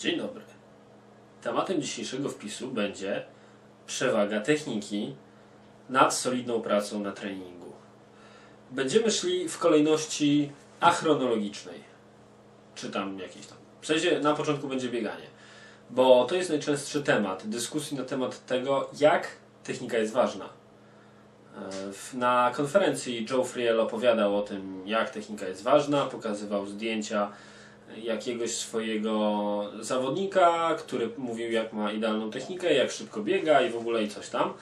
Dzień dobry. Tematem dzisiejszego wpisu będzie przewaga techniki nad solidną pracą na treningu. Będziemy szli w kolejności achronologicznej, czy tam jakiejś tam. W sensie na początku będzie bieganie, bo to jest najczęstszy temat dyskusji na temat tego, jak technika jest ważna. Na konferencji Joe Friel opowiadał o tym, jak technika jest ważna, pokazywał zdjęcia jakiegoś swojego zawodnika, który mówił, jak ma idealną technikę, jak szybko biega i w ogóle i coś tam.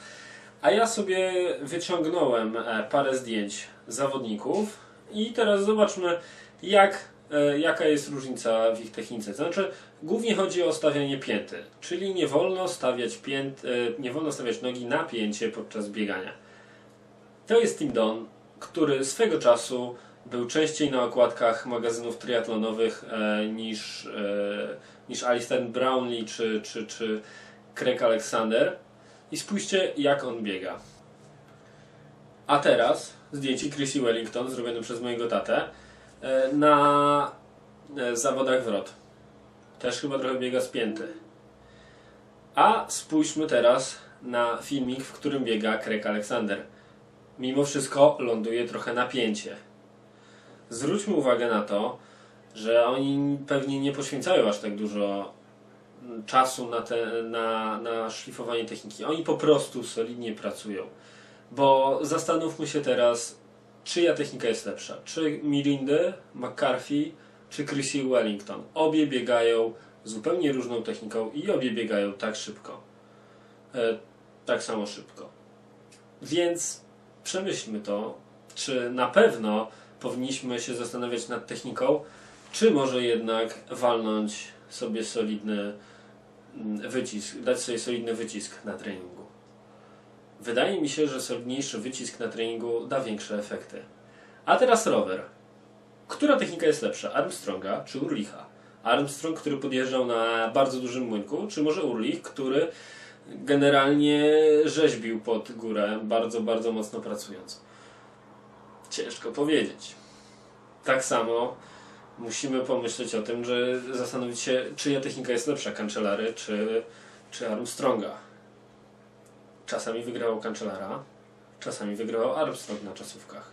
A ja sobie wyciągnąłem e, parę zdjęć zawodników i teraz zobaczmy, jak, e, jaka jest różnica w ich technice. Znaczy, głównie chodzi o stawianie pięty, czyli nie wolno stawiać pięt, e, nie wolno stawiać nogi na pięcie podczas biegania. To jest Tim Don, który swego czasu był częściej na okładkach magazynów triatlonowych e, niż, e, niż Alistair Brownlee czy, czy, czy Craig Alexander. I spójrzcie, jak on biega. A teraz zdjęcie Chrissy Wellington, zrobione przez mojego tatę, e, na e, zawodach wrot. Też chyba trochę biega spięty. A spójrzmy teraz na filmik, w którym biega Craig Alexander. Mimo wszystko ląduje trochę napięcie. Zwróćmy uwagę na to, że oni pewnie nie poświęcają aż tak dużo mm, czasu na, te, na, na szlifowanie techniki. Oni po prostu solidnie pracują. Bo zastanówmy się teraz, czyja technika jest lepsza. Czy Mirindy, McCarthy, czy Chrissy Wellington. Obie biegają zupełnie różną techniką i obie biegają tak szybko. E, tak samo szybko. Więc przemyślmy to, czy na pewno powinniśmy się zastanawiać nad techniką, czy może jednak walnąć sobie solidny mm, wycisk, dać sobie solidny wycisk na treningu. Wydaje mi się, że solidniejszy wycisk na treningu da większe efekty. A teraz rower. Która technika jest lepsza? Armstronga czy Urlicha? Armstrong, który podjeżdżał na bardzo dużym młynku, czy może Urlich, który generalnie rzeźbił pod górę, bardzo, bardzo mocno pracując? Ciężko powiedzieć. Tak samo musimy pomyśleć o tym, że zastanowić się, czyja technika jest lepsza, Cancelary czy, czy Armstronga. Czasami wygrywał Cancellara, czasami wygrywał Armstrong na czasówkach.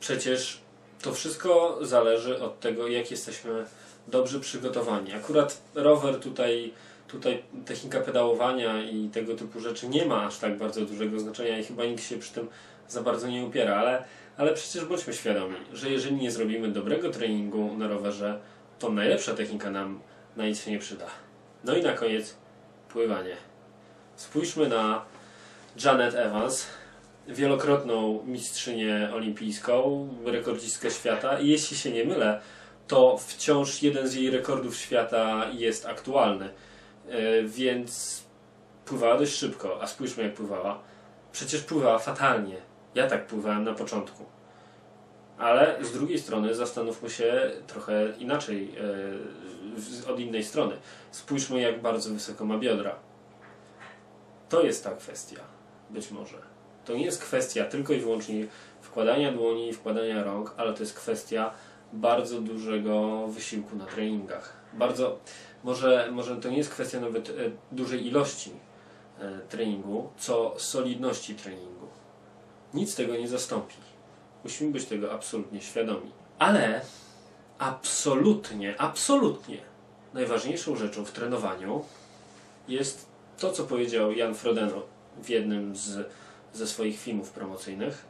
Przecież to wszystko zależy od tego, jak jesteśmy dobrze przygotowani. Akurat rower tutaj, tutaj technika pedałowania i tego typu rzeczy nie ma aż tak bardzo dużego znaczenia i chyba nikt się przy tym za bardzo nie upiera, ale, ale przecież bądźmy świadomi, że jeżeli nie zrobimy dobrego treningu na rowerze, to najlepsza technika nam na nic się nie przyda. No i na koniec pływanie. Spójrzmy na Janet Evans, wielokrotną mistrzynię olimpijską, rekordzistkę świata i jeśli się nie mylę, to wciąż jeden z jej rekordów świata jest aktualny. Yy, Więc pływała dość szybko, a spójrzmy jak pływała. Przecież pływała fatalnie. Ja tak pływałem na początku. Ale z drugiej strony zastanówmy się trochę inaczej, z- od innej strony. Spójrzmy jak bardzo wysoko ma biodra. To jest ta kwestia, być może. To nie jest kwestia tylko i wyłącznie wkładania dłoni, wkładania rąk, ale to jest kwestia bardzo dużego wysiłku na treningach. Bardzo, może, może to nie jest kwestia nawet e, dużej ilości e, treningu, co solidności treningu. Nic tego nie zastąpi. Musimy być tego absolutnie świadomi. Ale absolutnie, absolutnie najważniejszą rzeczą w trenowaniu jest to, co powiedział Jan Frodeno w jednym z, ze swoich filmów promocyjnych.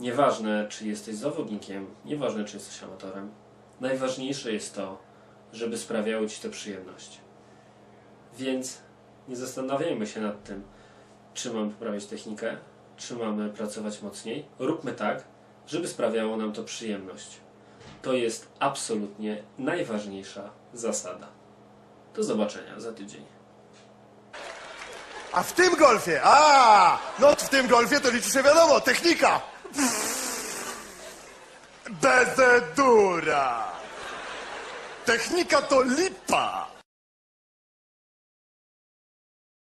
Nieważne, czy jesteś zawodnikiem, nieważne, czy jesteś amatorem, najważniejsze jest to, żeby sprawiało ci to przyjemność. Więc nie zastanawiajmy się nad tym, czy mamy poprawić technikę, czy mamy pracować mocniej. Róbmy tak, żeby sprawiało nam to przyjemność. To jest absolutnie najważniejsza zasada. Do zobaczenia za tydzień. A w tym golfie, a, no w tym golfie to liczy się wiadomo, technika. Bezedura. Technika to lipa.